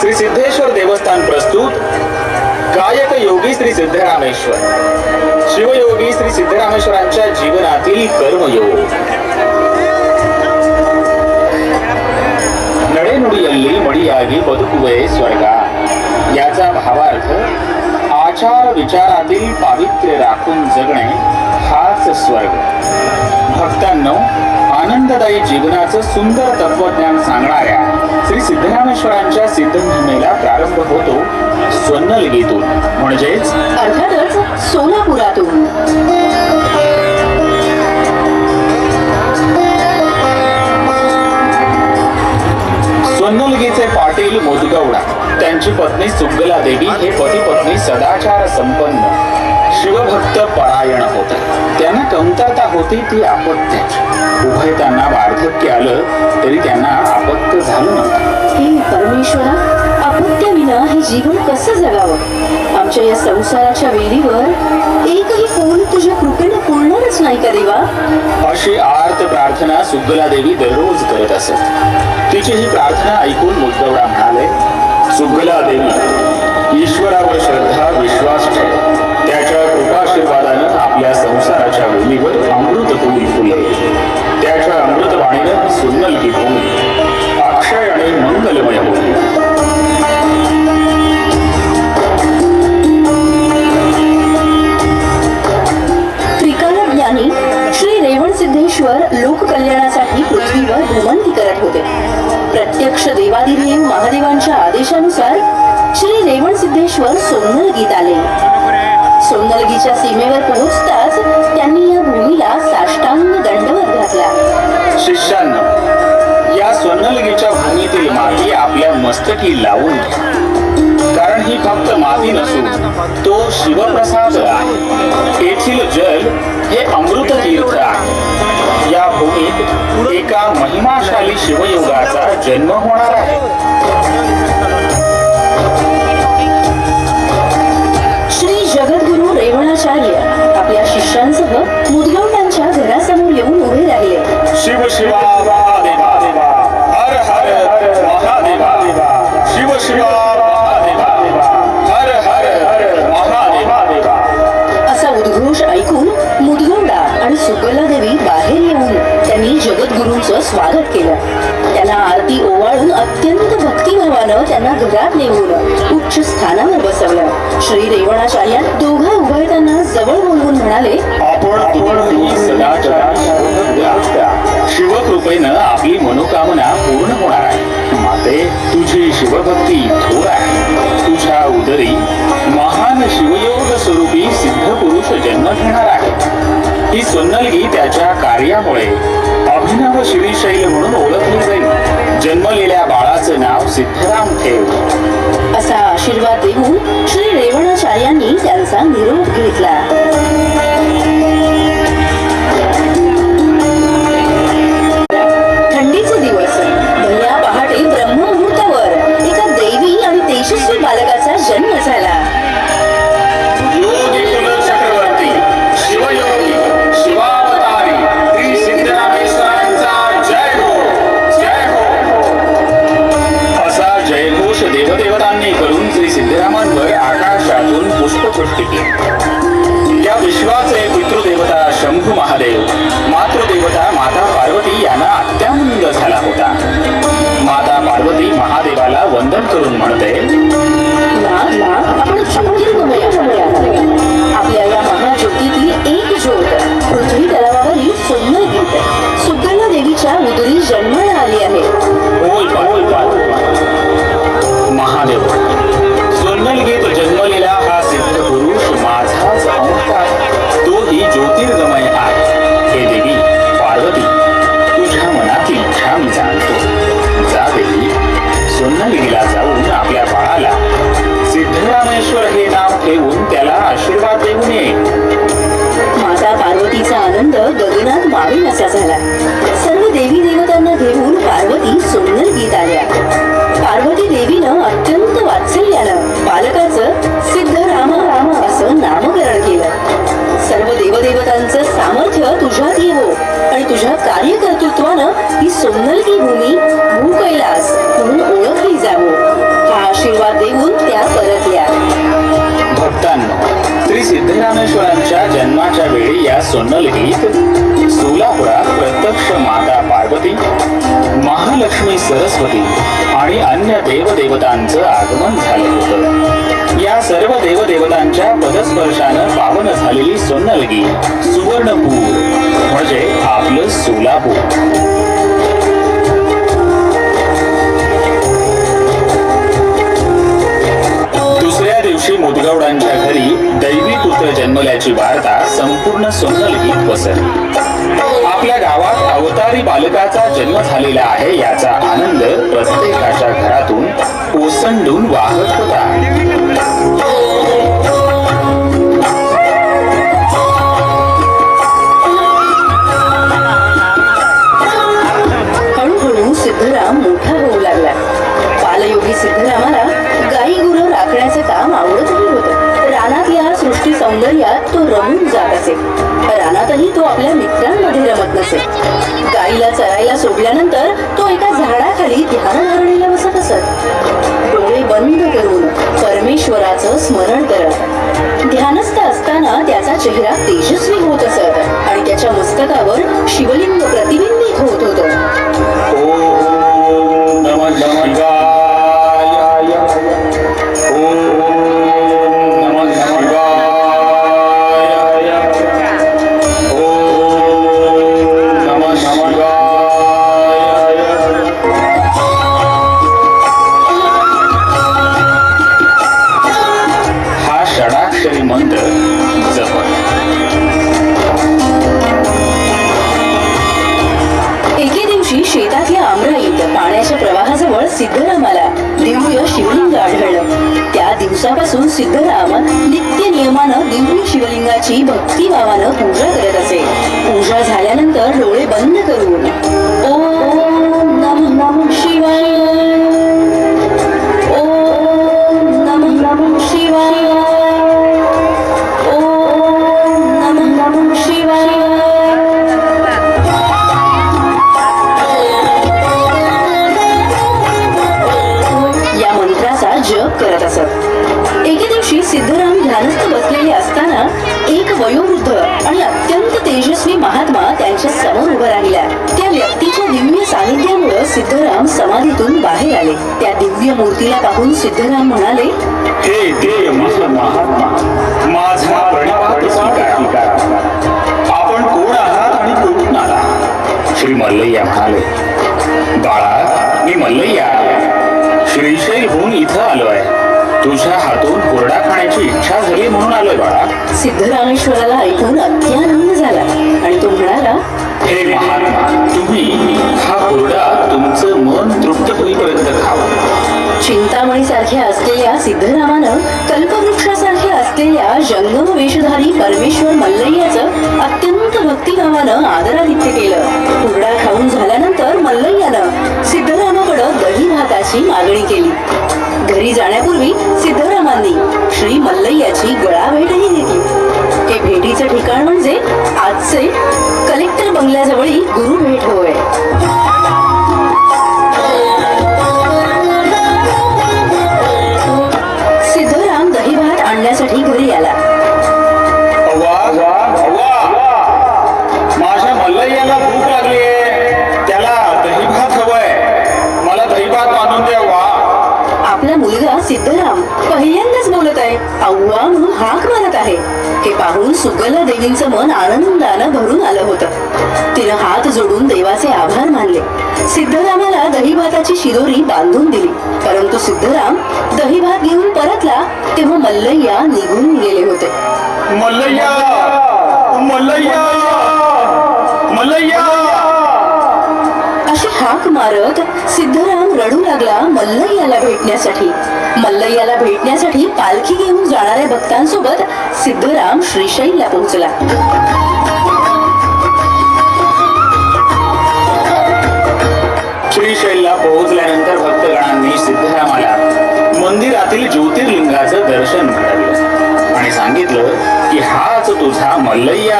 श्री सिद्धेश्वर देवस्थान प्रस्तुत गायक योगी श्री सिद्धरामेश्वर शिवयोगी श्री सिद्धरामेश्वरांच्या जीवनातील कर्मयोग ನಡೆನುಡಿಯಲ್ಲಿ ಮಡಿಯಾಗಿ ಬದುಕುವೆ ಸ್ವರ್ಗ याचा भावार्थ आचार विचारातील पावित्र्य राखून जगणे हाच स्वर्ग भक्तांनो आनंददायी जीवनाचं सुंदर तत्वज्ञान सांगणाऱ्या श्री सिद्धरामेश्वरांच्या सिद्ध महिमेला प्रारंभ होतो स्वन्नलगीतून म्हणजेच अर्थातच सोलापुरातून. स्वन्नलगीचे पाटील मोदगवडा त्यांची पत्नी सुगला देवी हे पती पत्नी सदाचार संपन्न शिवभक्त कमतरता होती ती अपत्याची उभय त्यांना वार्धक्य आलं तरी त्यांना आपत्य झालं नव्हतं. हे परमेश्वरा अपत्याविना हे जीवन कसं जगावं? आमच्या या संसाराच्या वेलीवर एकही फूल तुझ्या कृपेनं फुलणारच नाही का देवा? अशी आर्त प्रार्थना सुगला देवी दररोज करत असत. तिची ही प्रार्थना ऐकून मुद्गवडा म्हणाले सुगला देवी ईश्वरावर श्रद्धा विश्वास ठेव. त्याच्या कृपाशीर्वादानं या संसाराच्या भूमीवर अमृत होऊन फुले. त्याच्या अमृतवाणीनं सुन्नल गीत भूमी. अक्षय आणि मंगलमय होईल त्रिकाल श्री रेवण सिद्धेश्वर लोककल्याणासाठी पृथ्वीवर भ्रमंती करत होते. प्रत्यक्ष देवादिदेव महादेवांच्या आदेशानुसार श्री रेवण सिद्धेश्वर सोनलगीत आले. सोनलगीच्या सीमेवर पोहोचताच त्यांनी या भूमीला साष्टांग दंडवत घातला. शिष्यांना या सोनलगीच्या भूमीतील माती आपल्या मस्तकी लावून कारण ही फक्त माती नसून तो शिवप्रसाद आहे. येथील जल हे अमृत तीर्थ आहे. या भूमीत एका महिमाशाली शिवयोगाचा जन्म होणार आहे. श्री जगद्गुरु रेवणाचार्य आपल्या शिष्यांसह मुदगवणांच्या घरासमोर येऊन उभे राहिले. शिव शिवा जगद्गुरूंचं स्वागत केलं. त्यांना आरती ओवाळून अत्यंत भक्तिभावानं त्यांना घरात नेऊन उच्च स्थानावर बसवलं. श्री रेवणाचार्य दोघा उभयतांना जवळ बोलवून म्हणाले शिवकृपेनं आपली मनोकामना पूर्ण होणार आहे. माते तुझी शिवभक्ती थोर आहे. तुझ्या उदरी महान शिवयोग स्वरूपी सिद्ध पुरुष जन्म घेणार आहे. ही सुन्नलगी त्याच्या कार्यामुळे. अभिनव शिरीशैल म्हणून ओळखली जाईल. जन्मलेल्या बाळाचं नाव सिद्धराम ठेव. असा आशीर्वाद देऊन श्री रेवणाचार्यांनी त्यांचा निरोप घेतला. महादेव सुंदर गीत जन्मलेला हा सिद्ध पुरुष माझाच अवतार तोही ज्योतिर्गमय आहे. हे देवी पार्वती तुझ्या मनातील इच्छा मी जाणतो. जा देवी सोन्नगिरीला जाऊन आपल्या बाळाला सिद्धरामेश्वर हे नाव ठेवून त्याला आशीर्वाद देऊ नये. माता पार्वतीचा आनंद गगनात नसा झाला. सर्व देवी देव तुझ्या कार्यकर्तृत्वानं ही सोंदलकी भूमी भूकैलास म्हणून ओळखली जावो. हा आशीर्वाद देऊन त्या परतल्या. भक्तांनो श्री सिद्धरामेश्वरांच्या जन्माच्या वेळी या सोन्नलगीत सोलापुरात प्रत्यक्ष माता पार्वती महालक्ष्मी सरस्वती आणि अन्य देवदेवतांचं आगमन झालं होतं. या सर्व देवदेवतांच्या पदस्पर्शानं पावन झालेली सोनलगी सुवर्णपूर म्हणजे आपलं सोलापूर. मुदगवडांच्या घरी दैवी पुत्र जन्मल्याची वार्ता संपूर्ण सोनलगीत पसरली आपल्या गावात अवतारी बालकाचा जन्म झालेला आहे याचा आनंद प्रत्येकाच्या घरातून ओसंडून वाहत होता. तो आपल्या मित्रांमध्ये रमत नसे गाईला चरायला सोडल्यानंतर तो एका झाडाखाली ध्यानधारणीला बसत असत. डोळे बंद करून परमेश्वराचं स्मरण करत. ध्यानस्थ असताना त्याचा चेहरा तेजस्वी होत असत आणि त्याच्या मस्तकावर शिवलिंग प्रतिबिंबित होत होतं. हो, हो. दिवसापासून नित्य नियमानं दिव्य शिवलिंग सिद्धराम बसलेले असताना एक वयोवृद्ध आणि अत्यंत तेजस्वी महात्मा त्यांच्यासमोर उभा राहिला त्या व्यक्तीच्या दिव्य सानिध्यामुळे सिद्धराम समाधीतून बाहेर आले. त्या दिव्य मूर्तीला पाहून सिद्धराम म्हणाले हे देय महात्मा माझा प्रणिपात स्वीकार आपण कोण आहात आणि कोण आला श्री मल्लय्या म्हणाले बाळा मी मल्लय्या श्रीशैल होऊन इथं आलो आहे तुझ्या हातून कोरडा खाण्याची इच्छा झाली म्हणून आलोय बाळा. सिद्धरामेश्वराला ऐकून अत्यानंद झाला आणि तो म्हणाला हे महात्मा तुम्ही हा कोरडा तुमचं मन तृप्त होईपर्यंत खावा. चिंतामणीसारख्या असलेल्या सिद्धरामानं कल्पवृक्षासारख्या असलेल्या जंगम वेशधारी परमेश्वर मल्लय्याचं अत्यंत भक्तिभावानं आदरातिथ्य केलं. हुरडा खाऊन झाल्यानंतर मल्लय्यानं सिद्धरामाकडं दही भाताची मागणी केली. घरी जाण्यापूर्वी सिद्धरामांनी श्री मल्लय्याची गळा भेटही घेतली. हे भेटीचं ठिकाण म्हणजे आजचे कलेक्टर बंगल्याजवळी गुरु भेट होय. हे पाहून सुगला देवींचं मन आनंदानं भरून आलं होतं. तिनं हात जोडून देवाचे आभार मानले. सिद्धरामाला दहीभाताची शिदोरी बांधून दिली. परंतु सिद्धराम दही भात घेऊन परतला तेव्हा मल्लय्या निघून गेले होते. मल्लय्या! मल्लय्या! हाक मारत सिद्धराम रडू लागला मल्लय्याला भेटण्यासाठी. मल्लय्याला भेटण्यासाठी पालखी घेऊन जाणाऱ्या भक्तांसोबत सिद्धराम श्रीशैलला पोहोचला. श्रीशैलला पोहोचल्यानंतर भक्तगणांनी सिद्धरामाला मंदिरातील ज्योतिर्लिंगाचं दर्शन घडवलं. आणि सांगितलं की हाच तुझा मल्लय्या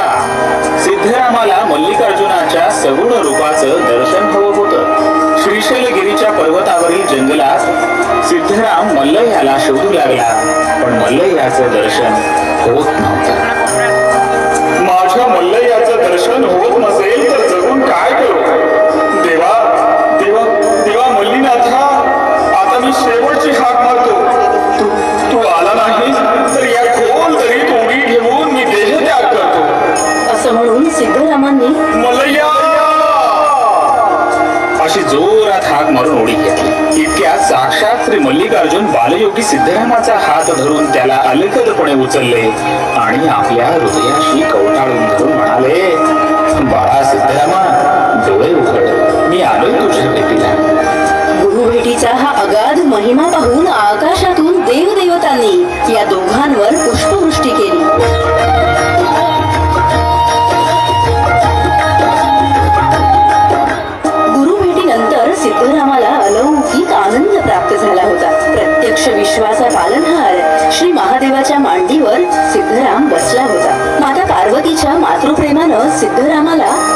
सिद्धरामाला मल्लिकार्जुनाच्या सगुण रूपाचं दर्शन हवं होतं. श्रीशैलगिरीच्या पर्वतावरील जंगलात सिद्धराम मल्लय्याला शोधू लागला. पण मल्लय्याचं दर्शन होत नव्हतं. बालयोगी सिद्धरामाचा हात धरून त्याला अलगदपणे उचलले आणि आपल्या हृदयाशी कवटाळून धरून म्हणाले बाळा सिद्धरामा डोळे उघड. मी आलोय तुझ्या भेटीला. गुरुभेटीचा हा अगाध महिमा पाहून आकाशातून देवदेवतांनी या दोघांवर मातृप्रेमानं सिद्धरामाला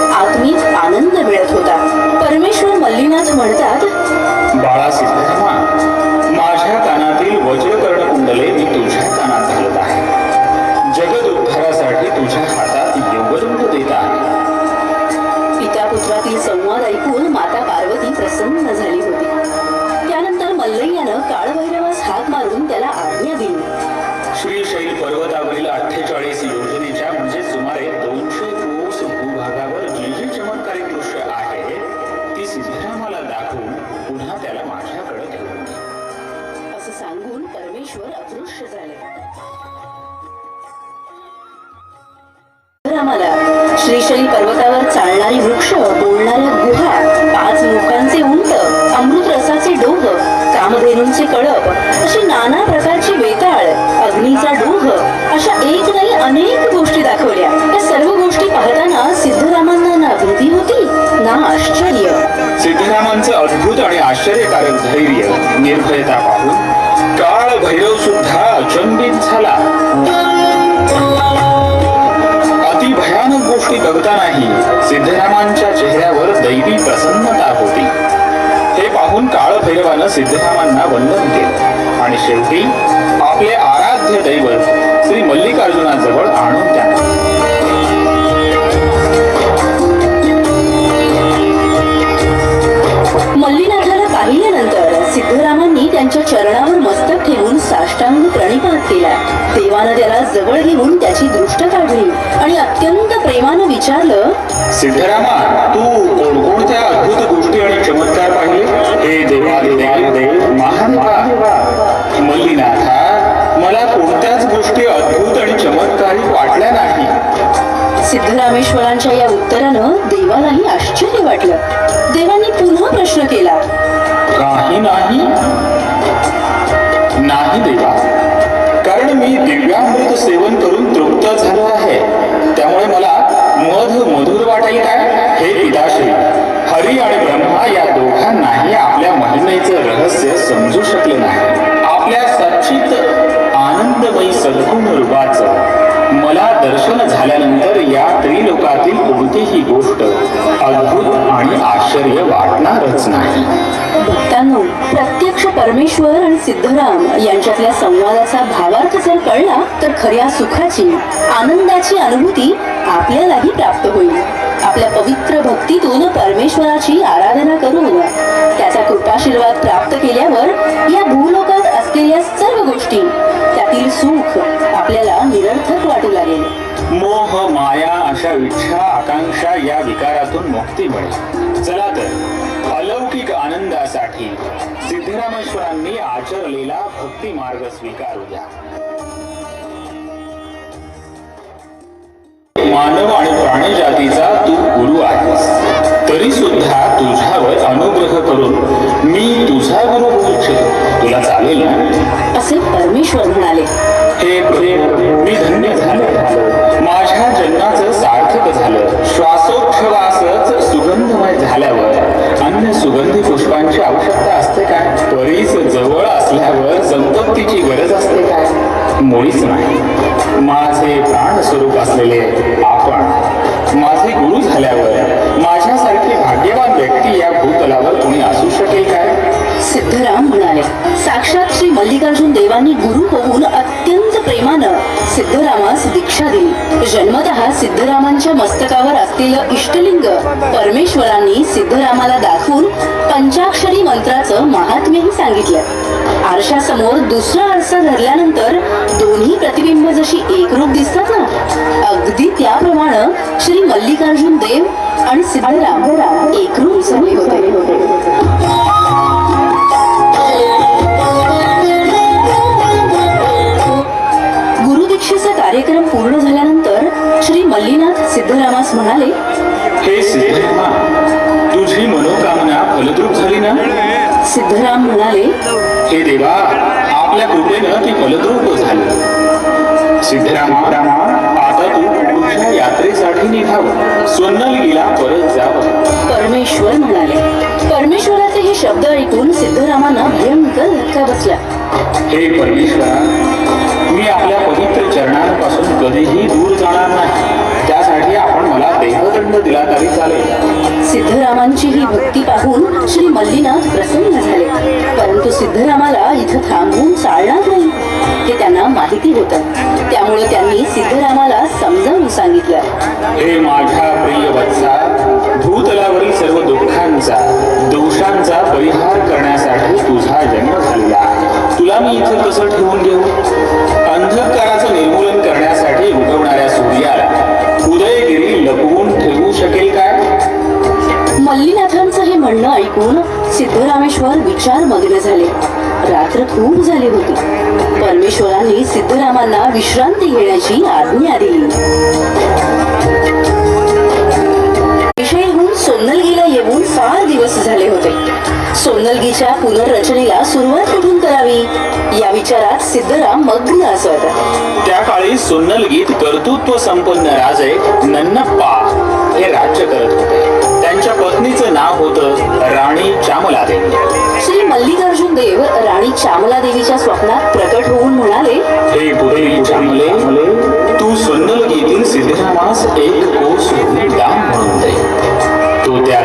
परमेश्वर अदृश्य झाले. रामाला श्रीशैल पर्वतावर चालणारी वृक्ष बोलणाऱ्या गुहा पाच मुखांचे उंट अमृत रसाचे डोह कामधेनूंचे कळप अशी नाना प्रकारची वेताळ अग्नीचा डोह अशा एक नाही अनेक गोष्टी दाखवल्या. या सर्व गोष्टी पाहताना सिद्धरामांना ना भीती होती ना आश्चर्य. सिद्धरामांचं अद्भुत आणि आश्चर्यकारक धैर्य निर्भयता पाहून भैरव सुद्धा अचंबित झाला. अति भयानक गोष्टी बघतानाही सिद्धरामांच्या चेहऱ्यावर दैवी प्रसन्नता होती. हे पाहून काळ भैरवानं सिद्धरामांना वंदन केलं. आणि शेवटी आपले आराध्य दैवत श्री मल्लिकार्जुनाजवळ आणून त्यांना घेऊन त्याची दृष्ट काढली. आणि अत्यंत प्रेमानं विचारलं सिद्धरामा तू कोणकोणत्या अद्भुत गोष्टी आणि चमत्कार पाहिले? हे देवादेव महान मल्लीनाथा मला कोणत्याच गोष्टी अद्भुत आणि चमत्कारी वाटल्या नाही. सिद्धरामेश्वरांच्या या उत्तरानं देवालाही आश्चर्य वाटलं. देवांनी पुन्हा प्रश्न केला. काही नाही. नाही देवा. कारण मी दिव्यामृत सेवन करून तृप्त झालो आहे. त्यामुळे मला मध मधुर वाटेल काय? हे पिताश्री हरी आणि ब्रह्मा या दोघांनाही आपल्या महिमेचं रहस्य समजू शकले नाही. आपल्या सच्चित आनंदमयी सद्गुण रूपाचं मला दर्शन झाल्यानंतर कोणतीही गोष्ट अद्भुत आणि आश्चर्य वाटणारच नाही. भक्तांनो प्रत्यक्ष परमेश्वर आणि सिद्धराम यांच्यातल्या संवादाचा भावार्थ जर कळला तर खऱ्या सुखाची आनंदाची अनुभूती आपल्यालाही प्राप्त होईल. आपल्या पवित्र भक्तीतून परमेश्वराची आराधना करून त्याचा कृपाशीर्वाद प्राप्त केल्यावर या भूलोकात असलेल्या सर्व गोष्टी त्यातील सुख आपल्याला निरर्थक वाटू लागेल. मोह माया अशा इच्छा आकांक्षा या विकारातून मुक्ती मिळेल. चला तर अलौकिक आनंदासाठी सिद्धरामेश्वरांनी आचरलेला भक्ती मार्ग स्वीकारूया. मानव आणि प्राणी जातीचा तू गुरु आहेस. तरी सुद्धा तुझ्यावर अनुग्रह करून मी तुझा गुरु तुला चालेल ना? असे परमेश्वर म्हणाले. हे प्रेम मी धन्य झालो. माझ्या जन्माचं सार्थक झालं. श्वासोच्छवासच सुगंधमय झाल्यावर अन्य सुगंधी पुष्पांची आवश्यकता असते काय परीच जवळ असल्यावर संतप्तीची गरज असते काय मुळीच नाही. माझे प्राण स्वरूप असलेले आपण माझे गुरु झाल्यावर माझ्यासारखी भाग्यवान व्यक्ती या भूतलावर कोणी असू शकेल काय सिद्धराम म्हणाले साक्षात श्री मल्लिकार्जुन देवांनी गुरु होऊन अत्यंत प्रेमानं सिद्धरामास दीक्षा दिली. जन्मतः सिद्धरामांच्या मस्तकावर असलेलं इष्टलिंग. परमेश्वरांनी सिद्धरामाला दाखवून पंचाक्षरी मंत्राचं महात्म्यही सांगितलं. आरशासमोर दुसरा आरसा धरल्यानंतर दोन्ही प्रतिबिंब जशी एकरूप दिसतात ना अगदी त्याप्रमाणे श्री मल्लिकार्जुन देव आणि सिद्धराम एकरूप झाले होते. गुरुदीक्षेचा कार्यक्रम पूर्ण मल्लीनाथ सिद्धरामास म्हणाले हे सिद्धरामा तुझी मनोकामना फलद्रूप झाली ना? सिद्धराम म्हणाले हे देवा आपल्या कृपेनं ती फलद्रूप झाली. सिद्धरामा आता तू पुढच्या यात्रेसाठी निघावं. स्वन्नलगीला परत जावं. परमेश्वर म्हणाले. परमेश्वराचे हे शब्द ऐकून सिद्धरामांना भयंकर धक्का बसला. हे परमेश्वरा मी आपल्या पवित्र चरणांपासून कधीही दूर जाणार नाही. दिला तरी चालेल सिद्धरामांची ही भक्ती पाहून श्री मल्लीनाथ प्रसन्न झाले. परंतु सिद्धरामाला इथं थांबवून चालणार नाही हे त्यांना माहिती होतं. त्यामुळे त्यांनी सिद्धरामाला समजावून सांगितलं. हे माझ्या प्रिय वत्सा भूतलावरील सर्व दुःखांचा दोषांचा परिहार करण्यासाठी तुझा जन्म झालेला तुला मी इथं कसं ठेवून घेऊ? अंधकाराचं निर्मूलन करण्यासाठी उगवणाऱ्या सूर्याला उदयगिरी लपवून ठेवू शकेल काय? मल्लीनाथांचं हे म्हणणं ऐकून सिद्धरामेश्वर विचारमग्न झाले. रात्र खूप झाली होती. परमेश्वरांनी सिद्धरामांना विश्रांती घेण्याची आज्ञा दिली. विषयहून सोन्नलगीला येऊन फार दिवस झाले होते. सोन्नलगीच्या पुनर्रचनेला सुरुवात कुठून करावी? या विचारात सिद्धराम मग्न असत. त्या काळी सोन्नलगीत कर्तृत्व संपन्न राजे नन्नप्पा हे राज्य करत होते. त्यांच्या पत्नीचं नाव होतं राणी चामलादेवी. श्री मल्लिकार्जुन देव राणी चामला देवीच्या स्वप्नात प्रकट होऊन म्हणाले हे पुढे चांगले तू सुन्नलगीतील सिद्धरामास एक कोस दान म्हणून दे. तो त्या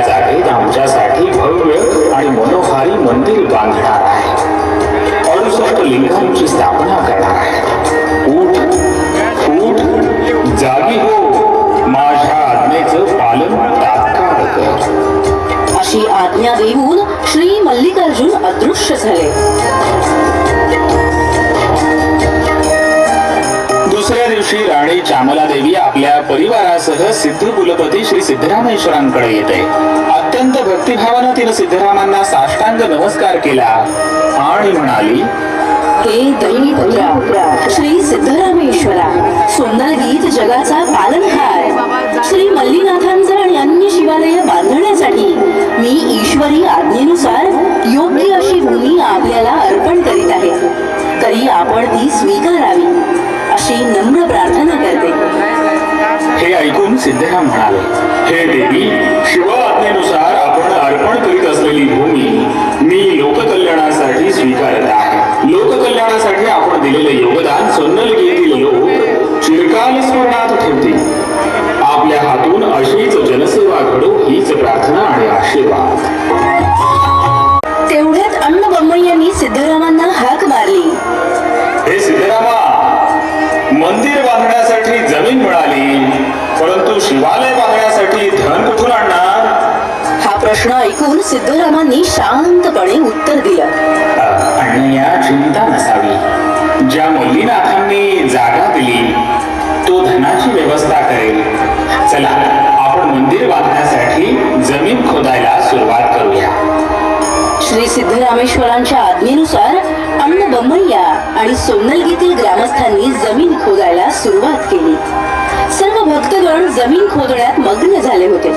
जागेत भव्य आणि मनोहारी मंदिर बांधणार आहे. अडुसष्ट लिंगांची स्थापना करणार आहे. उठ उठ जागी हो. माझ्या आज्ञेचं पालन तात्काळ कर. अशी आज्ञा देऊन श्री मल्लिकार्जुन अदृश्य झाले. दुसऱ्या दिवशी राणी चामला देवी आपल्या परिवारासह सिद्ध कुलपती श्री सिद्धरामेश्वरांकडे येते. अत्यंत भक्तिभावानं तिनं सिद्धरामांना साष्टांग नमस्कार केला आणि म्हणाली हे दैनीपुत्रा श्री सिद्धरामेश्वरा सुंदर गीत जगाचा पालनहार. श्री मल्लीनाथांचा आणि अन्य शिवालय बांधण्यासाठी मी ईश्वरी आज्ञेनुसार योग्य अशी भूमी आपल्याला अर्पण करीत आहे. तरी आपण ती स्वीकारावी. अशी नम्र प्रार्थना करते. हे ऐकून सिद्धराम म्हणाले हे देवी शिव आज्ञेनुसार आपण अर्पण करीत असलेली भूमी मी लोककल्याणासाठी स्वीकारत आहे. लोककल्याणासाठी आपण दिलेले योगदान सोन्नलगीतील लोक चिरकाल स्मरणात ठेवतील. आपल्या हातून अशीच जनसेवा घडो हीच प्रार्थना आणि आशीर्वाद. तेवढ्यात अण्ण बम्मय्यांनी सिद्धरामांना हाक प्रश्न ऐकून सिद्धरामांनी शांतपणे उत्तर दिलं. अण्णया चिंता नसावी. ज्या मल्लीनाथांनी जागा दिली तो धनाची व्यवस्था करेल. चला आपण मंदिर बांधण्यासाठी जमीन खोदायला सुरुवात करूया. श्री सिद्धरामेश्वरांच्या आज्ञेनुसार अण्ण बम्मय्या आणि सोन्नलगीतील ग्रामस्थांनी जमीन खोदायला सुरुवात केली. जण जमीन खोदण्यात मग्न झाले होते.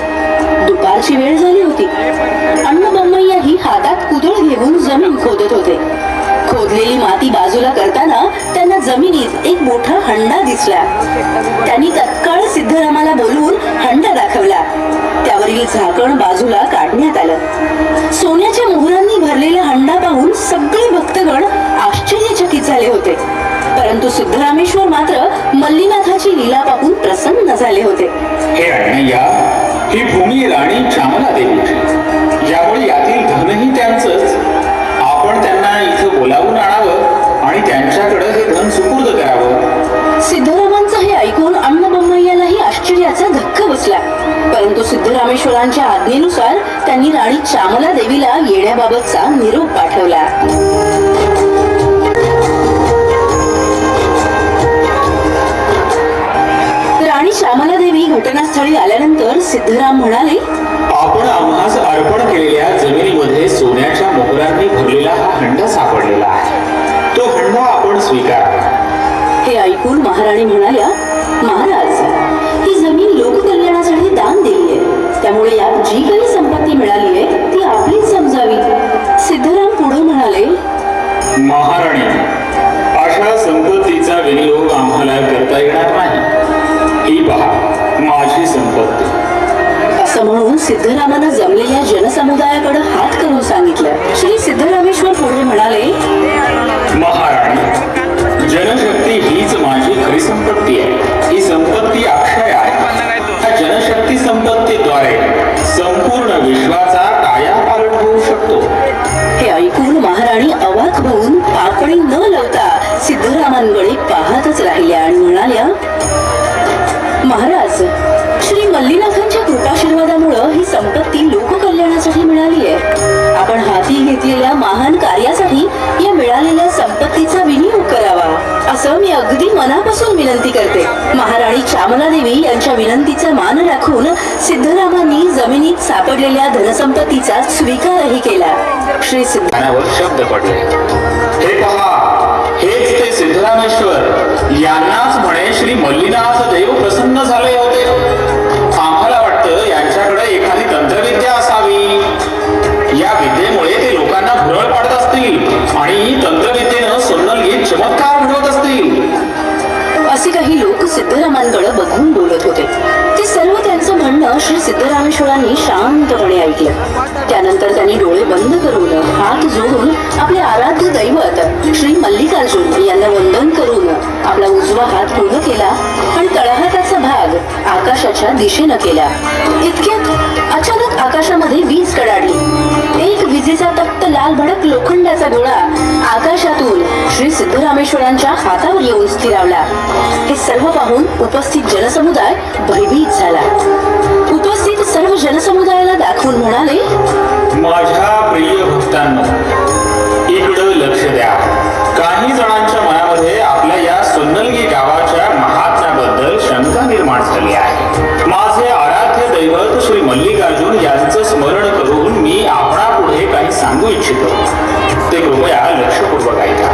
दुपारची वेळ झाली होती. अण्ण बम्मय्या ही हातात कुदळ घेऊन जमीन खोदत होते. खोदलेली माती बाजूला करताना त्यांना जमिनीत एक मोठा हंडा दिसला. त्यांनी तत्काळ सिद्धरामाला बोलवून हंडा दाखवला. त्यावरील झाकण बाजूला काढण्यात आलं. सोन्याच्या मोहरांनी भरलेला हंडा पाहून सगळे भक्तगण आश्चर्यचकित झाले होते. परंतु सिद्धरामेश्वर मात्र मल्लीनाथाची लीला पाहून प्रसन्न झाले होते. हे अण्णय्या ही भूमी राणी चामला देवीची. यामुळे यातील धनही त्यांचंच आपण त्यांना इथं बोलावून आणावं आणि त्यांच्याकडे हे धन सुपूर्द करावं. सिद्धरामांचं हे ऐकून अण्ण बम्मय्यालाही आश्चर्याचा धक्का बसला. परंतु सिद्धरामेश्वरांच्या आज्ञेनुसार त्यांनी राणी चामला देवीला येण्याबाबतचा निरोप पाठवला. राणी श्यामला देवी घटनास्थळी आल्यानंतर सिद्धराम म्हणाले आपण आम्हास अर्पण केलेल्या जमिनीमध्ये सोन्याच्या मोहरांनी भरलेला हा हंडा सापडलेला आहे. तो हंडा आपण स्वीकारावा हे ऐकून महाराणी म्हणाल्या महाराज ही जमीन लोककल्याणासाठी दान दिली आहे. त्यामुळे यात जी काही संपत्ती मिळाली आहे ती आपलीच समजावी. सिद्धराम पुढे म्हणाले महाराणी अशा संपत्तीचा विनियोग आम्हाला करता येणार नाही. ही पहा माझी संपत्ती. असं म्हणून सिद्धरामानं जमलेल्या जनसमुदायाकडे हात करून सांगितलं. श्री सिद्धरामेश्वर पुढे म्हणाले महाराणी जनशक्ती हीच माझी खरी संपत्ती आहे. ही संपत्ती अक्षय आहे. त्या जनशक्ती संपत्तीद्वारे संपूर्ण विश्वाचा कायापालट होऊ शकतो. हे ऐकून महाराणी अवाक होऊन पापणी न लावता सिद्धरामांकडे पाहतच राहिल्या आणि म्हणाल्या महाराज श्री मल्लीनाथांच्या कृपाशीर्वादामुळं ही संपत्ती लोककल्याणासाठी मिळाली आहे आपण हाती घेतलेल्या महान कार्यासाठी या मिळालेल्या संपत्तीचा विनियोग करावा असं मी अगदी मनापासून विनंती करते. महाराणी चामला देवी यांच्या विनंतीचा मान राखून सिद्धरामांनी जमिनीत सापडलेल्या धनसंपत्तीचा स्वीकारही केला. श्री सिद्ध शब्द पडले. हेच ते सिद्धरामेश्वर. यांनाच म्हणे श्री मल्लीनाथ देव प्रसन्न झाले होते. आम्हाला वाटतं यांच्याकडे एखादी तंत्रविद्या असावी. या विद्येमुळे ते लोकांना भुरळ पाडत असतील आणि तंत्रविद्येनं सोन्नलगीत चमत्कार घडवत असतील. असे काही लोक सिद्धरामांकडे बघून बोलत होते. ते सर्व श्री सिद्धरामेश्वरांनी शांतपणे ऐकलं. त्यानंतर त्यांनी डोळे बंद करून हात जोडून आपले आराध्य दैवत श्री मल्लिकार्जुन यांना वंदन करून आपला उजवा हात पूर्ण केला आणि तळहाताचा भाग आकाशाच्या दिशेनं केला. इतक्यात अचानक आकाशामध्ये वीज कडाडली. एक विजेचा तप्त लाल भडक लोखंडाचा गोळा आकाशातून श्री सिद्धरामेश्वरांच्या हातावर येऊन स्थिरावला. हे सर्व पाहून उपस्थित जनसमुदाय भयभीत झाला. सर्व जनसमुदायाला दाखवून म्हणाले माझ्या प्रिय भक्तांना इकडं लक्ष द्या. काही जणांच्या मनामध्ये आपल्या या सुन्नलगी गावाच्या महात्म्याबद्दल शंका निर्माण झाली आहे. माझे आराध्य दैवत श्री मल्लिकार्जुन यांचं स्मरण करून मी आपणापुढे काही सांगू इच्छितो. ते कृपया लक्षपूर्वक ऐका.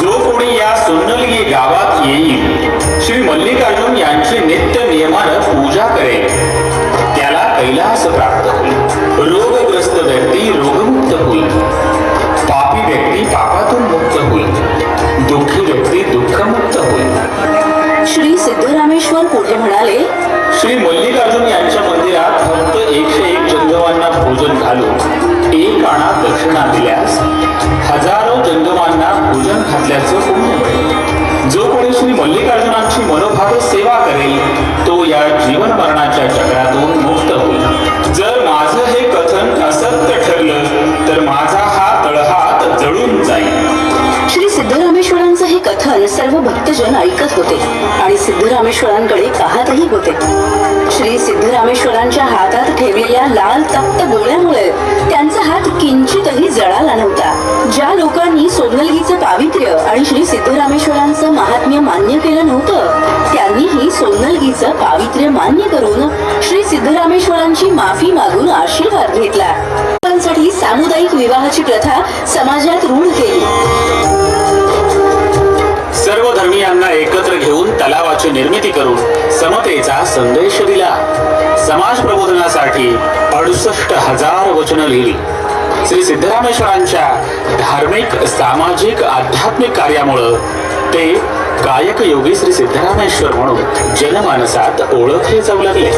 जो कोणी या सुन्नलगी गावात येईल श्री मल्लिकार्जुन यांची नित्य नियमानं पूजा करेल. कैलास प्राप्त होईल. रोगग्रस्त व्यक्ती रोगमुक्त होईल. पापी व्यक्ती पापातून मुक्त होईल. दुःखी व्यक्ती दुःखमुक्त होईल. श्री सिद्धरामेश्वर पुढे म्हणाले श्री मल्लिकार्जुन यांच्या मंदिरात फक्त एकशे एक जंगमांना भोजन घालून एक आणा दक्षिणा दिल्यास हजारो जंगमांना भोजन घातल्याचं पुण्य सिद्धरामेश्वरांचं हे कथन सर्व भक्तजन ऐकत होते आणि सिद्धरामेश्वरांकडे पाहतही होते. श्री सिद्धरामेश्वरांच्या हातात ठेवलेल्या लाल तप्त गोळ्यामुळे त्यांचा हात किंचितही जळाला नव्हता. ज्या लोकांनी सोनलगीचं पावित्र्य आणि श्री सिद्धरामेश्वरांचं महात्म्य मान्य केलं नव्हतं त्यांनीही सोनलगीचं पावित्र्य मान्य करून श्री सिद्धरामेश्वरांची माफी मागून आशीर्वाद घेतला. सामुदायिक विवाहाची प्रथा समाजात रूढ केली. सर्व धर्मियांना एकत्र घेऊन तलावाची निर्मिती करून समतेचा संदेश दिला. समाज प्रबोधनासाठी अडुसष्ट हजार वचनं लिहिली. श्री सिद्धरामेश्वरांच्या धार्मिक सामाजिक आध्यात्मिक कार्यामुळं ते गायक योगी श्री सिद्धरामेश्वर म्हणून जनमानसात ओळखले जाऊ लागले.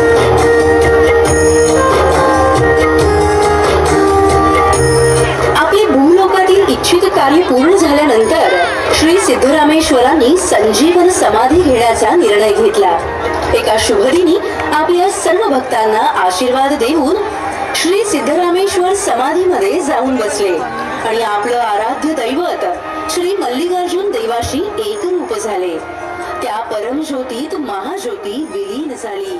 इच्छित कार्य पूर्ण झाल्यानंतर श्री सिद्धरामेश्वरांनी संजीवन समाधी घेण्याचा निर्णय घेतला. एका शुभदिनी आपल्या सर्व भक्तांना आशीर्वाद देऊन श्री सिद्धरामेश्वर समाधीमध्ये जाऊन बसले. आणि आपलं आराध्य दैवत श्री मल्लिकार्जुन देवाशी एकरूप झाले. त्या परमज्योतीत महाज्योती विलीन झाली.